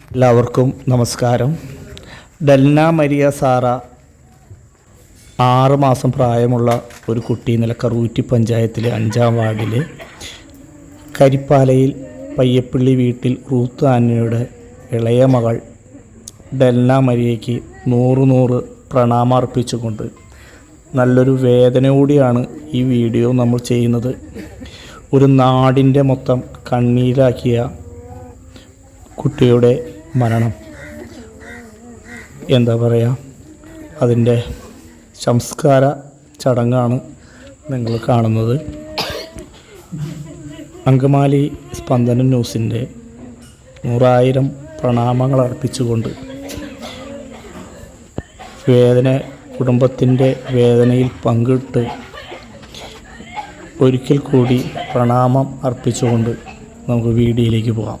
എല്ലാവർക്കും നമസ്കാരം. Delna Maria Sara ആറ് മാസം പ്രായമുള്ള ഒരു കുട്ടി നിലക്കറൂറ്റി പഞ്ചായത്തിലെ അഞ്ചാം വാർഡിലെ കരിപ്പാലയിൽ പയ്യപ്പള്ളി വീട്ടിൽ റൂത്ത് ആനയുടെ ഇളയ മകൾ ഡെൽന മരിയയ്ക്ക് നൂറ് നൂറ് പ്രണാമർപ്പിച്ചുകൊണ്ട് നല്ലൊരു വേദനയോടെയാണ് ഈ വീഡിയോ നമ്മൾ ചെയ്യുന്നത്. ഒരു നാടിന്റെ മൊത്തം കണ്ണീരാക്കിയ കുട്ടിയുടെ മരണം. എന്താ പറയുക അതിന്റെ സംസ്കാര ചടങ്ങാണ് നിങ്ങൾ കാണുന്നത്. അങ്കമാലി സ്പന്ദന ന്യൂസിന്റെ നൂറായിരം പ്രണാമങ്ങൾ അർപ്പിച്ചുകൊണ്ട് വേദന കുടുംബത്തിന്റെ വേദനയിൽ പങ്കിട്ട് ഒരിക്കൽ കൂടി പ്രണാമം അർപ്പിച്ചുകൊണ്ട് നമുക്ക് വീഡിയോയിലേക്ക് പോകാം.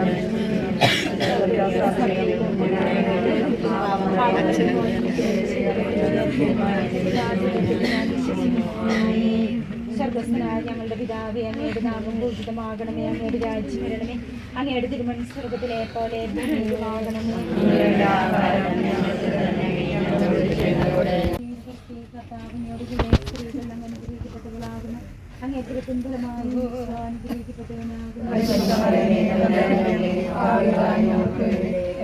ഞങ്ങളുടെ പിതാവി അങ്ങയുടെ നാമം പൂജിതമാകണമേ അങ്ങയുടെ രാജ്യം വരണമേ അങ്ങയുടെ തിരുമണി സ്വർഗത്തിലെ പോലെ ഭൂമിയിലുമാകണമേ കർത്താവിനോട് കൂടെ സ്ത്രീകൾ അങ്ങ് അനുഗ്രഹിക്കപ്പെട്ടവളാകുന്നു അങ്ങേ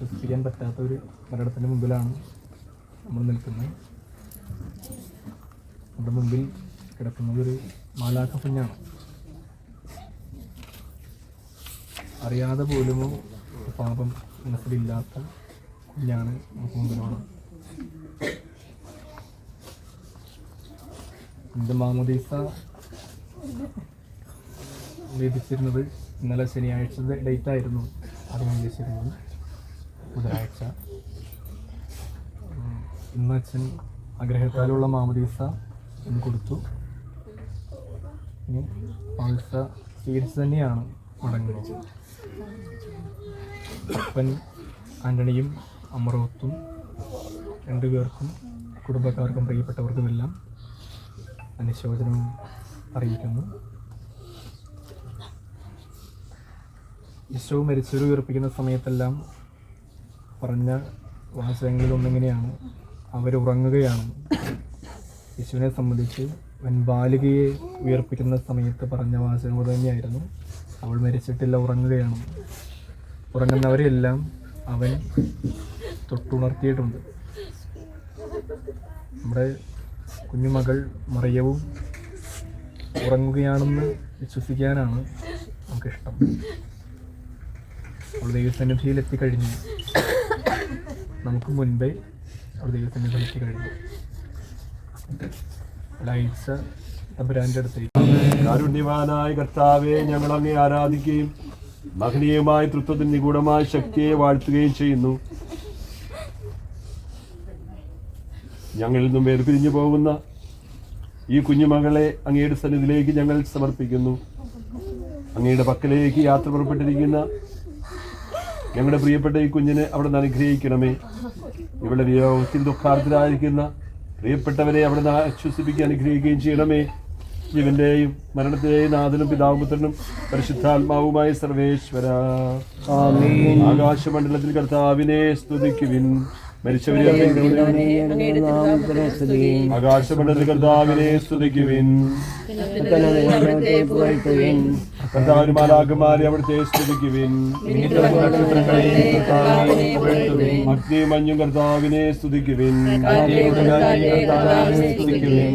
വിശ്വസിപ്പിക്കാൻ പറ്റാത്ത ഒരു മരണത്തിന്റെ മുമ്പിലാണ് നമ്മൾ നിൽക്കുന്നത്. നമ്മുടെ മുമ്പിൽ കിടക്കുന്നത് ഒരു മാലാഖ കുഞ്ഞാണ്. അറിയാതെ പോലുമോ പാപം മനസ്സിലില്ലാത്ത കുഞ്ഞാണ് നമുക്ക് മുമ്പിലുള്ളത് എന്റെ മാമുദീസ ലഭിച്ചിരുന്നത് ഇന്നലെ ശനിയാഴ്ച ഡേറ്റ് ആയിരുന്നു. അത് ലഭിച്ചിരുന്നത് ഇന്ന് അച്ഛൻ ആഗ്രഹത്താലുള്ള മാമദീസ കൊടുത്തു. ഇനി മാമദീസ സ്വീകരിച്ച് തന്നെയാണ് മടങ്ങുന്നത്. അപ്പൻ ആന്റണിയും അമറോത്തും രണ്ടുപേർക്കും കുടുംബക്കാർക്കും പ്രിയപ്പെട്ടവർക്കുമെല്ലാം അനുശോചനം അറിയിക്കുന്നു. ഈശോ മരിച്ചൊരു ഉയർപ്പിക്കുന്ന സമയത്തെല്ലാം പറഞ്ഞ വാചകങ്ങളിൽ ഒന്നിങ്ങനെയാണ്. അവരുറങ്ങുകയാണ്. യേശുവിനെ സംബന്ധിച്ച് വൻ ബാലികയെ ഉയർപ്പിക്കുന്ന സമയത്ത് പറഞ്ഞ അത് തന്നെയായിരുന്നു. അവൾ മരിച്ചിട്ടില്ല ഉറങ്ങുകയാണ്. ഉറങ്ങുന്നവരെല്ലാം അവൻ തൊട്ടുണർത്തിയിട്ടുണ്ട്. നമ്മുടെ കുഞ്ഞുമകൾ മറിയവും ഉറങ്ങുകയാണെന്ന് വിശ്വസിക്കാനാണ് നമുക്കിഷ്ടം. അവൾ ദൈവസന്നിധിയിൽ എത്തിക്കഴിഞ്ഞു നമുക്ക് മുൻപേ അവൾ കളിച്ച് കഴിഞ്ഞു. ലൈറ്റ്സ് തമ്പുരാന്റെ അടുത്തേക്ക്. കാരുണ്യവാനായ കർത്താവെ ഞങ്ങൾ അങ്ങേ ആരാധിക്കുകയും മഹനീയമായ തൃത്വത്തിന് നിഗൂഢമായ ശക്തിയെ വാഴ്ത്തുകയും ചെയ്യുന്നു. ഞങ്ങളിൽ നിന്നും വേർപിരിഞ്ഞു പോകുന്ന ഈ കുഞ്ഞുമകളെ അങ്ങയുടെ സന്നിധിയിലേക്ക് ഞങ്ങൾ സമർപ്പിക്കുന്നു. അങ്ങയുടെ പക്കലേക്ക് യാത്ര പുറപ്പെട്ടിരിക്കുന്ന ഞങ്ങളുടെ പ്രിയപ്പെട്ട ഈ കുഞ്ഞിനെ അവിടെ നിന്ന് അനുഗ്രഹിക്കണമേ. ഇവിടെ വിയോഗത്തിൽ ദുഃഖാർത്ഥരായിരിക്കുന്ന പ്രിയപ്പെട്ടവരെ അവിടെ നിന്ന് ആശ്വസിപ്പിക്കാൻ അനുഗ്രഹിക്കുകയും ചെയ്യണമേ. ജീവന്റെയും മരണത്തിന്റെയും നാഥനും പിതാവും പുത്രനും പരിശുദ്ധാത്മാവുമായ സർവേശ്വര. ആകാശമണ്ഡലത്തിൽ കർത്താവിനെ സ്തുതിക്കുവിൻ. ആകാശമണ്ഡലത്തിൽ കർത്താവിനെ സ്തുതിക്കുവിൻ. കർത്താവിന് അവിടുത്തെ സ്തുതിക്കുവിൻ. മഞ്ഞും കർത്താവിനെ സ്തുതിക്കുവിൻ.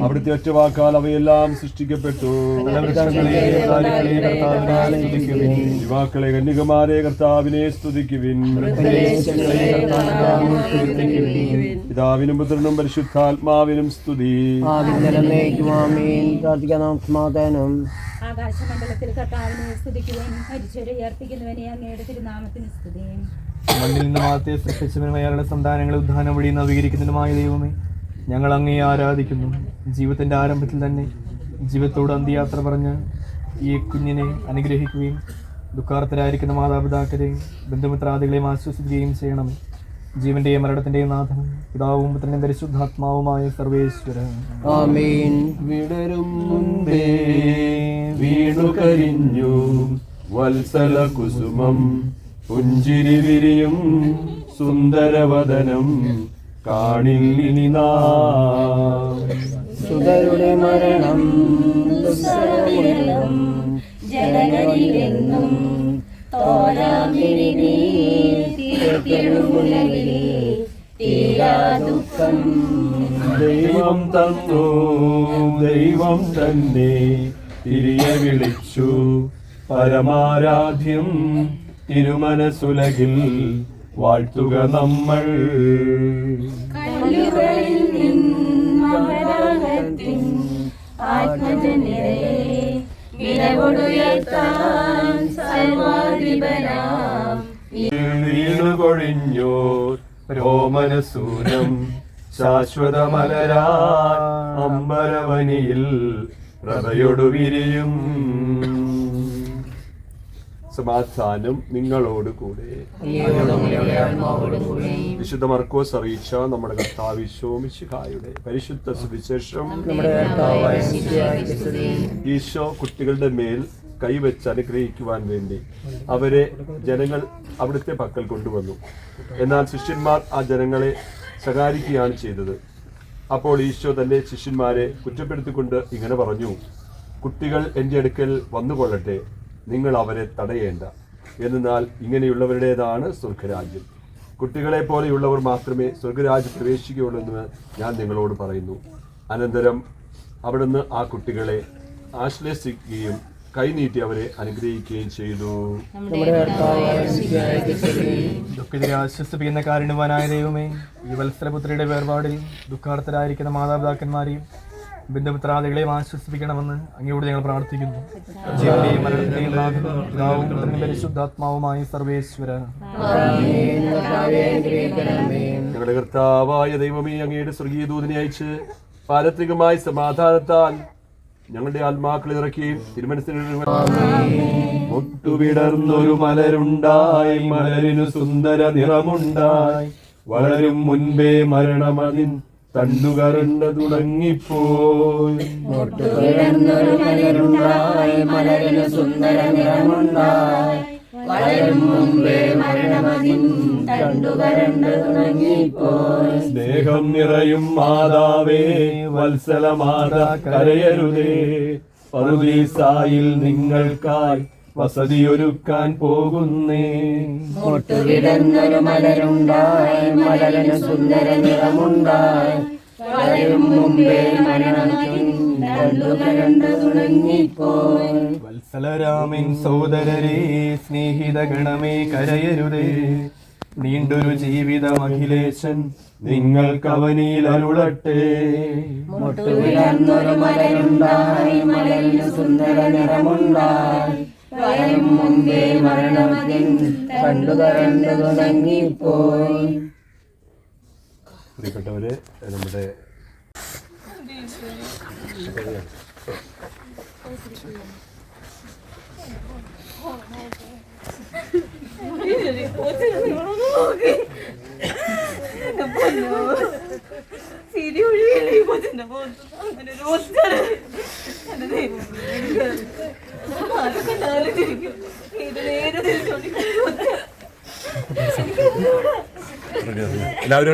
അവിടുത്തെ ഒറ്റ വാക്കാൽ അവയെല്ലാം സൃഷ്ടിക്കപ്പെട്ടു. യുവാക്കളെ കന്യകമാരെ കർത്താവിനെ സ്തുതിക്കുവിൻ. പിതാവിനും പുത്രനും പരിശുദ്ധാത്മാവിനും സ്തുതി. പ്രാർത്ഥിക്കണം സമാധാനം. ആകാശമണ്ഡലത്തിൽ കർത്താവിനെ സ്തുതിക്കുകയും മരിച്ചവരെ ഉയർപ്പിക്കുന്നവനെ അങ്ങയുടെ തിരുനാമത്തിന് സ്തുതിയും മണ്ണിൽ നിന്ന് മാത്തെ സൃഷ്ടിച്ചവനും അയാളുടെ സന്താനങ്ങളെ ഉദ്ധാനം വഴി നവീകരിക്കുന്നതിനുമായ ദൈവമേ ഞങ്ങൾ അങ്ങേ ആരാധിക്കുന്നു. ജീവിതത്തിന്റെ ആരംഭത്തിൽ തന്നെ ജീവിതത്തോട് അന്ത്യയാത്ര പറഞ്ഞ് ഈ കുഞ്ഞിനെ അനുഗ്രഹിക്കുകയും ദുഃഖാർത്ഥരായിരിക്കുന്ന മാതാപിതാക്കളെയും ബന്ധുമിത്രാദികളെയും ആശ്വസിക്കുകയും ചെയ്യണമേ ജീവന്റെയും മരണത്തിന്റെയും നാഥൻ പിതാവും പുത്രനും പരിശുദ്ധാത്മാവുമായ സർവേശ്വരൻ. ആമീൻ. വിടരും മുൻപേ വീണു കരിഞ്ഞു. വത്സല കുസുമം. പുഞ്ചിരി വിരിയും സുന്ദരവദനം. കാണില്ലിനി നാം. സുതരുടെ മരണം ജനകരിലെങ്ങും തോരാമിരി ദൈവം തന്നു ദൈവം തന്നെ തിരികെ വിളിച്ചു. പരമാരാധ്യം തിരുമനസുലകിൽ വാഴ്ത്തുക നമ്മൾ. ആത്മജനിരേ വിലകൊടുത്താൻ സർവാധിപനാം വീണു കൊഴിഞ്ഞോ. രോമനസൂനം ശാശ്വതമലരാ അമ്പരവനിയിൽ പ്രഭയൊടു വിരിയും. സമാധാനം നിങ്ങളോട് കൂടെ. വിശുദ്ധ മർക്കോസ് അറിയിച്ച നമ്മുടെ കർത്താവിശോമിശിഹായുടെ പരിശുദ്ധ സുവിശേഷം. ഈശോ കുട്ടികളുടെ മേൽ കൈവച്ച് അനുഗ്രഹിക്കുവാൻ വേണ്ടി അവരെ ജനങ്ങൾ അവിടുത്തെ പക്കൽ കൊണ്ടുവന്നു. എന്നാൽ ശിഷ്യന്മാർ ആ ജനങ്ങളെ ശകാരിക്കുകയാണ് ചെയ്തത്. അപ്പോൾ ഈശോ തന്റെ ശിഷ്യന്മാരെ കുറ്റപ്പെടുത്തിക്കൊണ്ട് ഇങ്ങനെ പറഞ്ഞു കുട്ടികൾ എന്റെ അടുക്കൽ വന്നുകൊള്ളട്ടെ നിങ്ങൾ അവരെ തടയേണ്ട. എന്നാൽ ഇങ്ങനെയുള്ളവരുടേതാണ് സ്വർഗരാജ്യം. കുട്ടികളെ പോലെയുള്ളവർ മാത്രമേ സ്വർഗരാജ്യം പ്രവേശിക്കുകയുള്ളൂ എന്ന് ഞാൻ നിങ്ങളോട് പറയുന്നു. അനന്തരം അവിടുന്ന് ആ കുട്ടികളെ ആശ്ലേഷിക്കുകയും കൈനീട്ടി അവരെ അനുഗ്രഹിക്കുകയും ചെയ്തു. ദുഃഖിതരെ ആശ്വസിപ്പിക്കുന്ന കാരുണ്യവാനായ ദൈവമേ ഈ വത്സരപുത്രിയുടെ വേർപാടിൽ ദുഃഖാർത്ഥരായിരിക്കുന്ന മാതാപിതാക്കന്മാരെയും ബന്ധുമിത്രാദികളെയും ആശ്വസിപ്പിക്കണമെന്ന് അങ്ങയോട് ഞങ്ങൾ പ്രാർത്ഥിക്കുന്നു. മരണത്തിന്റെയും പിതാവും പരിശുദ്ധാത്മാവുമായ സർവേശ്വര. ഞങ്ങളുടെ കർത്താവായ ദൈവമേ അങ്ങയുടെ സ്വർഗീയ ദൂതിനെ അയച്ച് പാരത്രികമായ സമാധാനത്താൽ ഞങ്ങളുടെ ആത്മാക്കളെ ഇറക്കി തിരുമനസ്സിന് മുട്ടുവിടർന്നൊരു മലരുണ്ടായി മലരിനു സുന്ദര നിറമുണ്ടായി. വളരും മുൻപേ മരണമതിൻ തണ്ടുകരണ്ട തുടങ്ങിപ്പോയി. മലരുണ്ടായി മലരിനു സുന്ദര നിറമുണ്ടായി. വളരും മുമ്പേ മരണമതിൻ കണ്ടുകരണ്ട് തുടങ്ങിപ്പോയി സ്നേഹം നിറയും മാതാവേ വത്സല മാതാ കരയരുതേ. പറുദീസായിൽ നിങ്ങൾക്കായി വസതിയൊരുക്കാൻ പോകുന്നേ. മുട്ടുകിടന്നൊരു മലരുണ്ടായി മലരന് സുന്ദര നിറമുണ്ടായി. വളരും മുമ്പേ മരണമതിൻ വത്സലരാമൻ സോദരരെ സ്നേഹിത ഗണമേ കരയരുതേ. നീണ്ടൊരു ജീവിതം അഖിലേശൻ നിങ്ങൾക്കവനിൽ അരുളട്ടെ. മുട്ടുവിടർന്നൊരു മലരുണ്ടായി സുന്ദര നിറമുണ്ടായി. മുമ്പേ പ്രിയപ്പെട്ടവരെ നമ്മുടെ സിരി ഒഴിയല്ലേ ഈ കൊച്ചിന്റെ മുഖത്ത് അങ്ങനെ ഒരു ഒച്ചയാണ്. എന്റെ എല്ലാവരും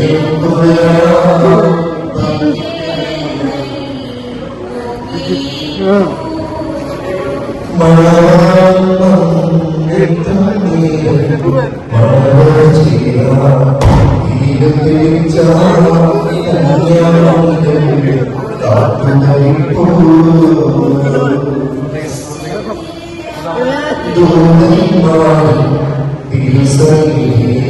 ഇറങ്ങി വിജയഫലമേകാനെത്തും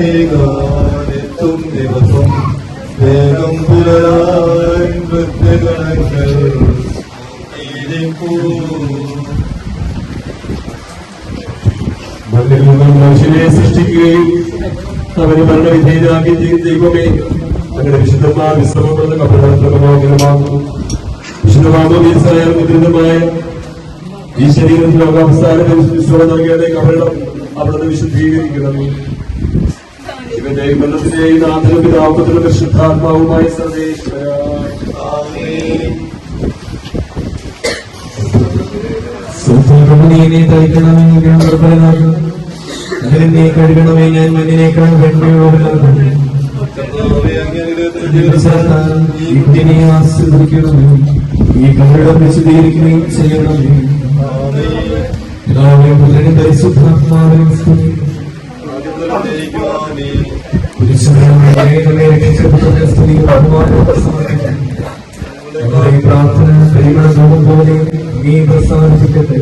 മനുഷ്യനെ സൃഷ്ടിക്കുകയും അവന് മരണവിധേയരാക്കി ദൈവമേ അങ്ങനെ വിശുദ്ധമായ വിശ്രമപ്പെടുന്ന കപടമാകുന്നു മുദ്രിതമായ ഈ ശരീരത്തിൽ ലോകാവസ്ഥാനത്തിൽ വിശ്രമം നൽകിയതേ കപടം അവിടുന്ന് വിശുദ്ധീകരിക്കണം. ഇവന്റെയും ബന്ധത്തിന്റെയും നാഥനും സർവേശ്വര. നീനെ തയ്ക്കണമേ ഞാൻ ദുർബലനാകും അതിനെ കഴുകണമേ ഞാൻ മണ്ണിനേക്കാൾ ആസ്വദിക്കണമേ. ഈ ചെയ്യണമേ. പ്രാർത്ഥന പരിഗണന പോലെ നീ പ്രസാദിപ്പിക്കട്ടെ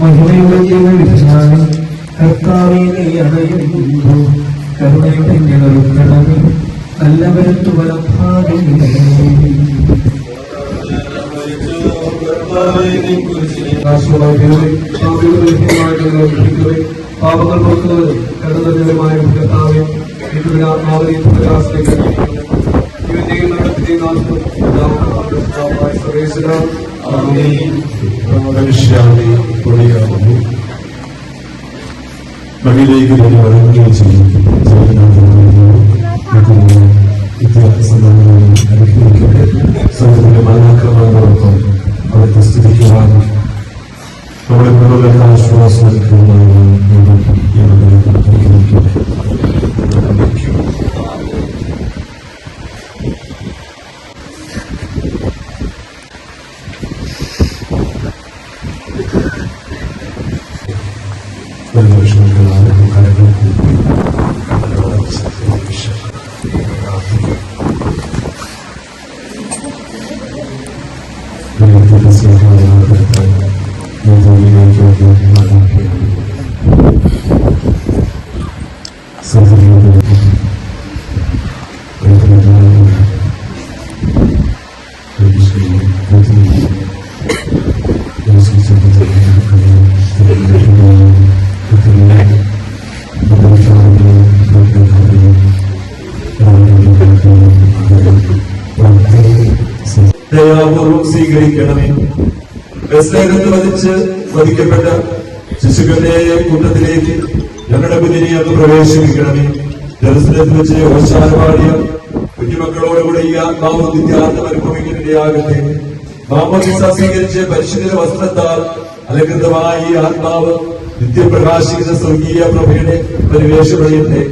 മഹിമയുള്ള ജീവവിജ്ഞാനം കർത്താവെ നീ അണയുന്നു കരുണയുടെ ഞങ്ങളുക്കണമേ നല്ലവരത്തു വലഭാഗിനെ പാപങ്ങൾ പുറത്തുവരും കടന്നതുമായ കർത്താവെ പ്രകാശിലേക്ക് ഇവന്റെയും മഹിലേക്ക് വേണ്ടി വഴങ്ങുകയും ചെയ്യും അനുഗ്രഹിക്കട്ടെ സമൂഹത്തിന്റെ മരണാക്രമങ്ങളൊപ്പം അവിടുത്തെ സ്ഥിതിക്കുവാനും നമ്മുടെ കുടുംബങ്ങൾക്ക് ആശ്വാസം നൽകുന്നതിന് അനുഗ്രഹിക്കട്ടെ Thank വധിച്ച് വധിക്കപ്പെട്ട ശിശുക്കളുടെ കൂട്ടത്തിലേക്ക് ഞങ്ങളുടെ കുഞ്ഞിനെ അങ്ങ് പ്രവേശിപ്പിക്കണമേ. ജലസ്ഥലത്ത് വെച്ച് ഓശാന പാടിയ കുഞ്ഞുമക്കളോടുകൂടെ ഈ ആത്മാവ് നിത്യാർത്ഥം അനുഭവിക്കുന്നതിയാകട്ടെ മാമോദിസ സ്വീകരിച്ച് പരിശുദ്ധ വസ്ത്രത്താൽ അലകൃതമായി ഈ ആത്മാവ് നിത്യപ്രകാശിക്കുന്ന സ്വർഗീയ പ്രഭയുടെ പരിവേഷപ്പെടട്ടെ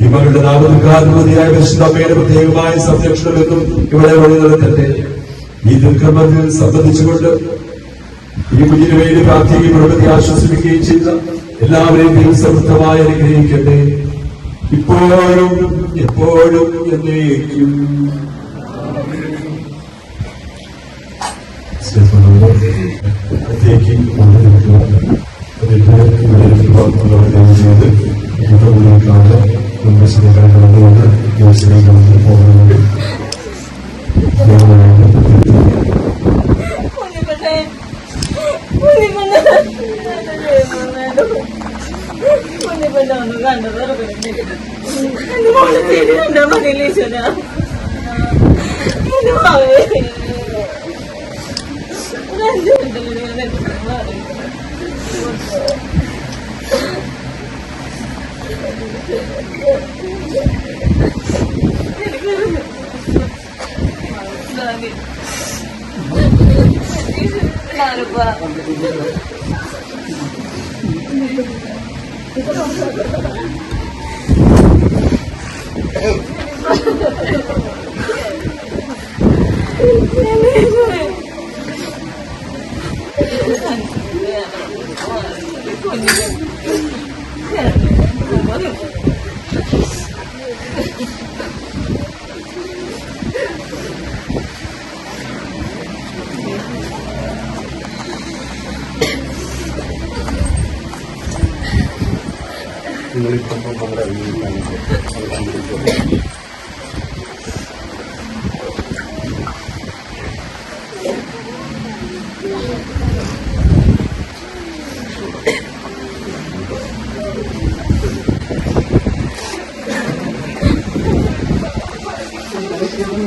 ഈ മകളുടെ പരിശുദ്ധമ്മയുടെ പ്രത്യേകമായ സംരക്ഷണമെന്നും ഇവിടെ വഴി നടത്തട്ടെ ഈ ദുർക്കർമ്മത്തിൽ സംബന്ധിച്ചുകൊണ്ട് ഈ കുഞ്ഞിനു വേണ്ടി പ്രാർത്ഥിക്കുകയും പ്രവൃത്തി ആശ്വസിപ്പിക്കുകയും ചെയ്ത എല്ലാവരെയും ദൈവസമൃദ്ധമായി അനുഗ്രഹിക്കട്ടെ. ഇപ്പോഴും എപ്പോഴും എന്നേക്കും. ഇവിടെ 我也觉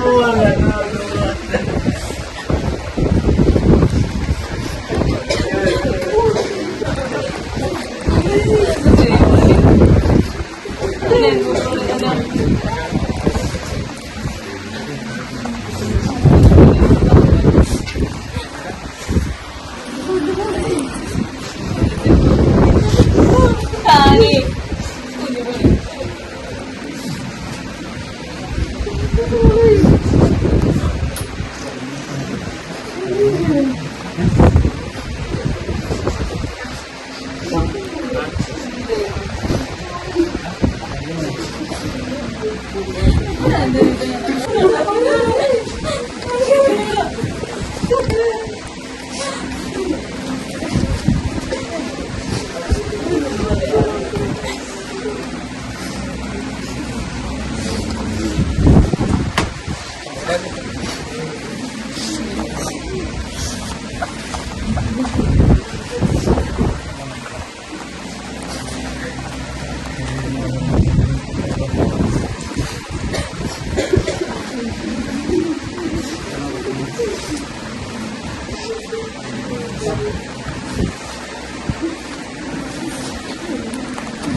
아, Thank you.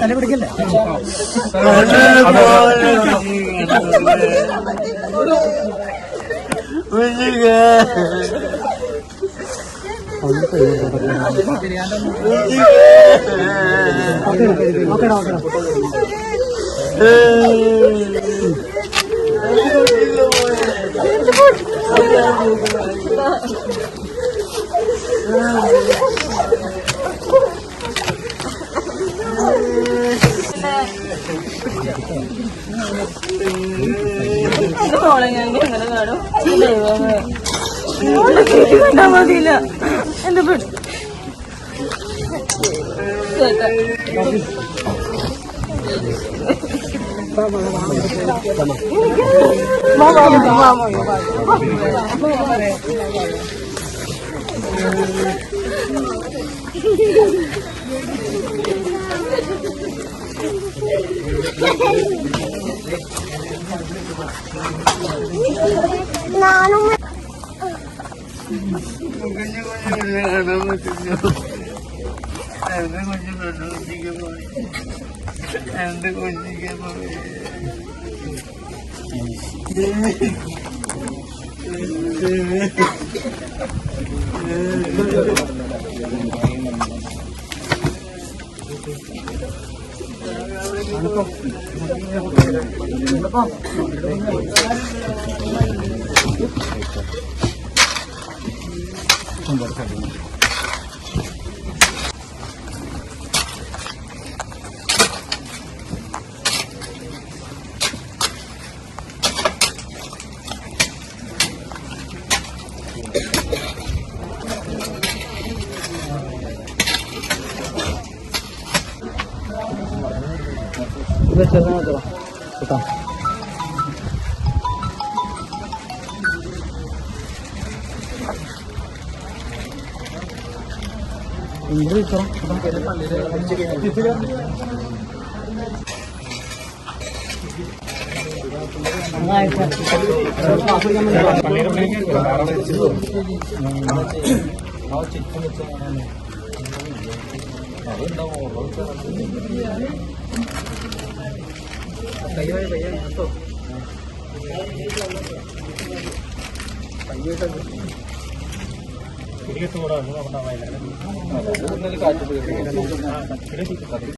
തലപിടിക്കല്ലേ ഓക്കെ. കണ്ടാ മതിയില്ല എന്റെ പെട്ടു Thank you. നാനും എന്റെ കുഞ്ഞു കണ്ണുകുട്ടിക്ക് പോയി എന്റെ കുഞ്ഞിക്ക് പോയി Thank you. Ano po? Ano po? Ano po? വെച്ചിരുന്ന മതി കേട്ടോ എന്ത് വെച്ചോ ചിക്കൻ വെച്ചാൽ അതുണ്ടാവും കയ്യോ കയ്യോ നിർത്തോ കയ്യോട്ട് തിരികെ ചൂടാണ് നമ്മുടെ കാറ്റ്